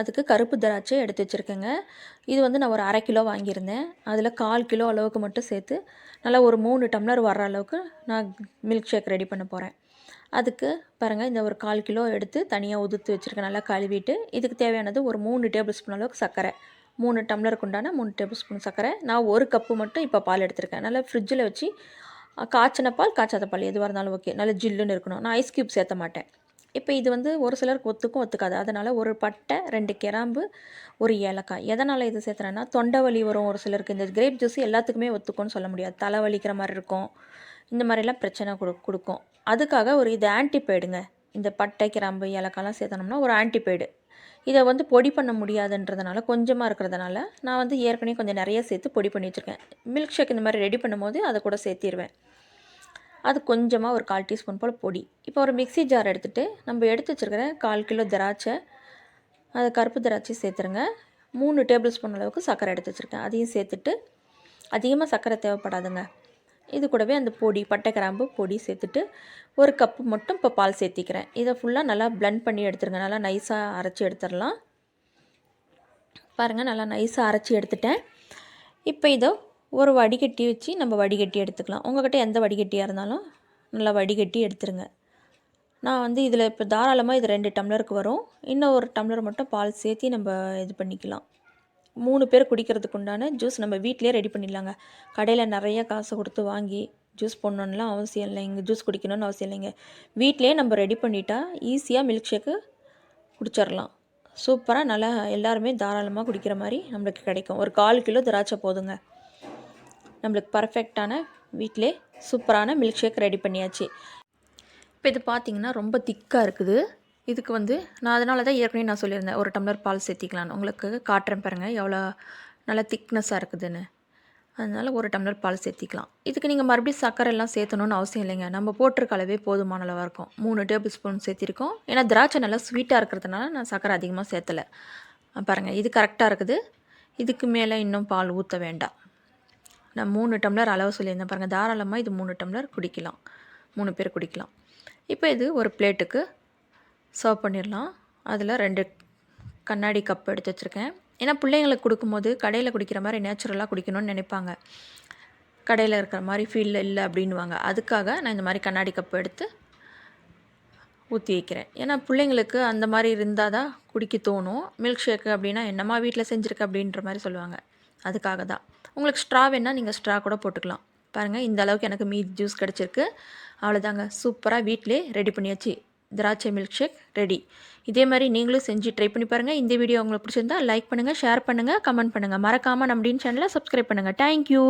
அதுக்கு கருப்பு திராட்சை எடுத்து வச்சுருக்கேங்க. இது வந்து நான் ஒரு அரை கிலோ வாங்கியிருந்தேன். அதில் கால் கிலோ அளவுக்கு மட்டும் சேர்த்து நல்லா ஒரு மூணு டம்ளர் வர்ற அளவுக்கு நான் மில்க் ஷேக் ரெடி பண்ண போகிறேன் அதுக்கு பாருங்கள் இந்த ஒரு கால் கிலோ எடுத்து தனியாக உதுத்து வச்சுருக்கேன். நல்லா கழுவிட்டு இதுக்கு தேவையானது ஒரு மூணு டேபிள் ஸ்பூன் அளவுக்கு சர்க்கரை. மூணு டம்ளருக்கு உண்டான மூணு டேபிள் ஸ்பூன் சர்க்கரை. நான் ஒரு கப்பு மட்டும் இப்போ பால் எடுத்திருக்கேன். நல்லா ஃப்ரிட்ஜில் வச்சு காய்ச்சின பால் காய்ச்சாத பால் எதுவாக இருந்தாலும் ஓகே நல்லா ஜில்லுன்னு இருக்கணும். நான் ஐஸ் க்யூப் சேர்த்த மாட்டேன். இப்போ இது வந்து ஒரு சிலருக்கு ஒத்துக்கும் ஒத்துக்காது. அதனால் ஒரு பட்டை ரெண்டு கிராம்பு ஒரு ஏலக்காய். எதனால் இது சேர்த்துறேன்னா தொண்டை வலி வரும் ஒரு சிலருக்கு. இந்த கிரேப் ஜூஸ் எல்லாத்துக்குமே ஒத்துக்கும்னு சொல்ல முடியாது. தலை வலிக்கிற மாதிரி இருக்கும். இந்த மாதிரிலாம் பிரச்சனை கொடு கொடுக்கும். அதுக்காக ஒரு இது ஆன்டிபைடுங்க. இந்த பட்டை கிராம்பு ஏலக்காய்லாம் சேர்த்தனோம்னா ஒரு ஆன்டிபைடு. இதை வந்து பொடி பண்ண முடியாதுன்றதுனால கொஞ்சமாக இருக்கிறதுனால நான் வந்து ஏற்கனவே கொஞ்சம் நிறைய சேர்த்து பொடி பண்ணி வச்சுருக்கேன். மில்க் ஷேக் இந்த மாதிரி ரெடி பண்ணும்போது அதை கூட சேர்த்திடுவேன் அது கொஞ்சமாக ஒரு கால் டீஸ்பூன் போல் பொடி. இப்போ ஒரு மிக்ஸி ஜார் எடுத்துகிட்டு நம்ம எடுத்து வச்சுருக்கிற கால் கிலோ திராட்சை அது கருப்பு திராட்சை சேர்த்துருங்க. மூணு டேபிள் ஸ்பூன் அளவுக்கு சர்க்கரை எடுத்து வச்சுருக்கேன். அதையும் சேர்த்துட்டு அதிகமாக சர்க்கரை தேவைப்படாதுங்க. இது கூடவே அந்த பொடி பட்டை கிராம்பு பொடி சேர்த்துட்டு ஒரு கப்பு மட்டும் இப்போ பால் சேர்த்திக்கிறேன். இதை ஃபுல்லாக நல்லா blend பண்ணி எடுத்துருங்க. நல்லா நைஸாக அரைச்சி எடுத்துடலாம் பாருங்கள் நல்லா நைஸாக அரைச்சி எடுத்துட்டேன். இப்போ இதோ ஒரு வடிகட்டி வச்சு நம்ம வடிகட்டி எடுத்துக்கலாம். உங்கள்கிட்ட எந்த வடிகட்டியாக இருந்தாலும் நல்லா வடிகட்டி எடுத்துருங்க. நான் வந்து இதில் இப்போ தாராளமாக இது ரெண்டு டம்ளருக்கு வரும். இன்னும் ஒரு டம்ளர் மட்டும் பால் சேர்த்தி நம்ம இது பண்ணிக்கலாம். மூணு பேர் குடிக்கிறதுக்கு உண்டான ஜூஸ் நம்ம வீட்டிலே ரெடி பண்ணிடலாங்க. கடையில் நிறைய காசு கொடுத்து வாங்கி ஜூஸ் போடணுன்னுலாம் அவசியம் இல்லைங்க. ஜூஸ் குடிக்கணும்னு அவசியம் இல்லைங்க. வீட்டிலே நம்ம ரெடி பண்ணிட்டா ஈஸியாக மில்க் ஷேக்கு குடிச்சிடலாம். சூப்பராக நல்லா எல்லாருமே தாராளமாக குடிக்கிற மாதிரி நம்மளுக்கு கிடைக்கும். ஒரு கால் கிலோ திராட்சை போதுங்க. நம்மளுக்கு பர்ஃபெக்டான வீட்டிலே சூப்பரான மில்க் ஷேக் ரெடி பண்ணியாச்சு. இப்போ இது பார்த்தீங்கன்னா ரொம்ப திக்காக இருக்குது. இதுக்கு வந்து நான் அதனால தான் ஏற்கனவே நான் சொல்லியிருந்தேன் ஒரு டம்ளர் பால் சேர்த்திக்கலான்னு உங்களுக்கு காட்டுறேன் பாருங்கள் எவ்வளோ நல்லா திக்னஸாக இருக்குதுன்னு. அதனால் ஒரு டம்ளர் பால் சேர்த்திக்கலாம். இதுக்கு நீங்கள் மறுபடியும் சர்க்கரை எல்லாம் சேர்த்தணும்னு அவசியம் இல்லைங்க. நம்ம போட்டிருக்க அளவே போதுமான அளவாக இருக்கும். மூணு டேபிள் ஸ்பூன் சேர்த்திருக்கோம். ஏன்னா திராட்சை நல்லா ஸ்வீட்டாக இருக்கிறதுனால நான் சர்க்கரை அதிகமாக சேர்த்தலை. பாருங்கள் இது கரெக்டாக இருக்குது. இதுக்கு மேலே இன்னும் பால் ஊற்ற வேண்டாம். நான் மூணு டம்ளர் அளவு சொல்லியிருந்தேன் பாருங்கள் தாராளமாக இது மூணு டம்ளர் குடிக்கலாம். மூணு பேர் குடிக்கலாம். இப்போ இது ஒரு பிளேட்டுக்கு சர்வ் பண்ணிடலாம். அதில் ரெண்டு கண்ணாடி கப் எடுத்து வச்சுருக்கேன். ஏன்னா பிள்ளைங்களுக்கு கொடுக்கும்போது கடையில் குடிக்கிற மாதிரி நேச்சுரலாக குடிக்கணும்னு நினைப்பாங்க. கடையில் இருக்கிற மாதிரி ஃபீல் இல்லை அப்படின்வாங்க அதுக்காக நான் இந்த மாதிரி கண்ணாடி கப் எடுத்து ஊற்றி வைக்கிறேன். ஏன்னா பிள்ளைங்களுக்கு அந்த மாதிரி இருந்தால் தான் குடிக்க தோணும். மில்க் ஷேக்கு அப்படின்னா என்னம்மா வீட்டில் செஞ்சுருக்க அப்படின்ற மாதிரி சொல்லுவாங்க. அதுக்காக தான். உங்களுக்கு ஸ்ட்ரா வேணால் நீங்கள் ஸ்ட்ரா கூட போட்டுக்கலாம். பாருங்கள் இந்த அளவுக்கு எனக்கு மீதி ஜூஸ் கிடச்சிருக்கு. அவ்வளோதாங்க சூப்பராக வீட்டிலே ரெடி பண்ணியாச்சு. திராட்சை மில்க் ஷேக் ரெடி இதே மாதிரி நீங்களும் செஞ்சு ட்ரை பண்ணி பாருங்கள் இந்த வீடியோ உங்களுக்கு பிடிச்சிருந்தா லைக் பண்ணுங்கள் ஷேர் பண்ணுங்கள் கமெண்ட் பண்ணுங்கள் மறக்காமல் நம்ம டீன் சேனலை சப்ஸ்கிரைப் பண்ணுங்கள் தேங்க்யூ